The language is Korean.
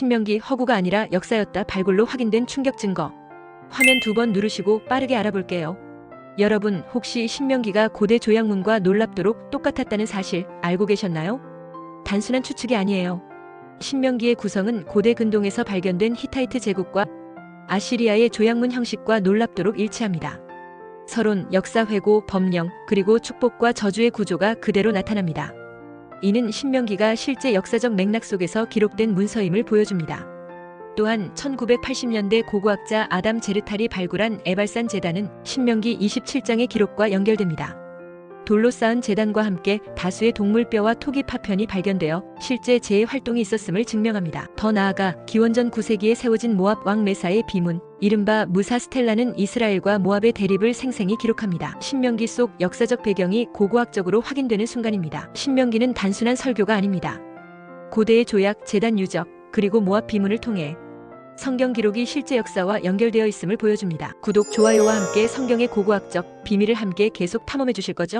신명기 허구가 아니라 역사였다 발굴로 확인된 충격 증거. 화면 두 번 누르시고 빠르게 알아볼게요. 여러분 혹시 신명기가 고대 조약문과 놀랍도록 똑같았다는 사실 알고 계셨나요? 단순한 추측이 아니에요. 신명기의 구성은 고대 근동에서 발견된 히타이트 제국과 아시리아의 조약문 형식과 놀랍도록 일치합니다. 서론, 역사 회고, 법령, 그리고 축복과 저주의 구조가 그대로 나타납니다. 이는 신명기가 실제 역사적 맥락 속에서 기록된 문서임을 보여줍니다. 또한 1980년대 고고학자 아담 제르탈이 발굴한 에발산 재단은 신명기 27장의 기록과 연결됩니다. 돌로 쌓은 재단과 함께 다수의 동물뼈와 토기 파편이 발견되어 실제 재해 활동이 있었음을 증명합니다. 더 나아가 기원전 9세기에 세워진 모압 왕 메사의 비문, 이른바 무사 스텔라는 이스라엘과 모압의 대립을 생생히 기록합니다. 신명기 속 역사적 배경이 고고학적으로 확인되는 순간입니다. 신명기는 단순한 설교가 아닙니다. 고대의 조약, 재단 유적, 그리고 모압 비문을 통해 성경 기록이 실제 역사와 연결되어 있음을 보여줍니다. 구독, 좋아요와 함께 성경의 고고학적 비밀을 함께 계속 탐험해 주실 거죠?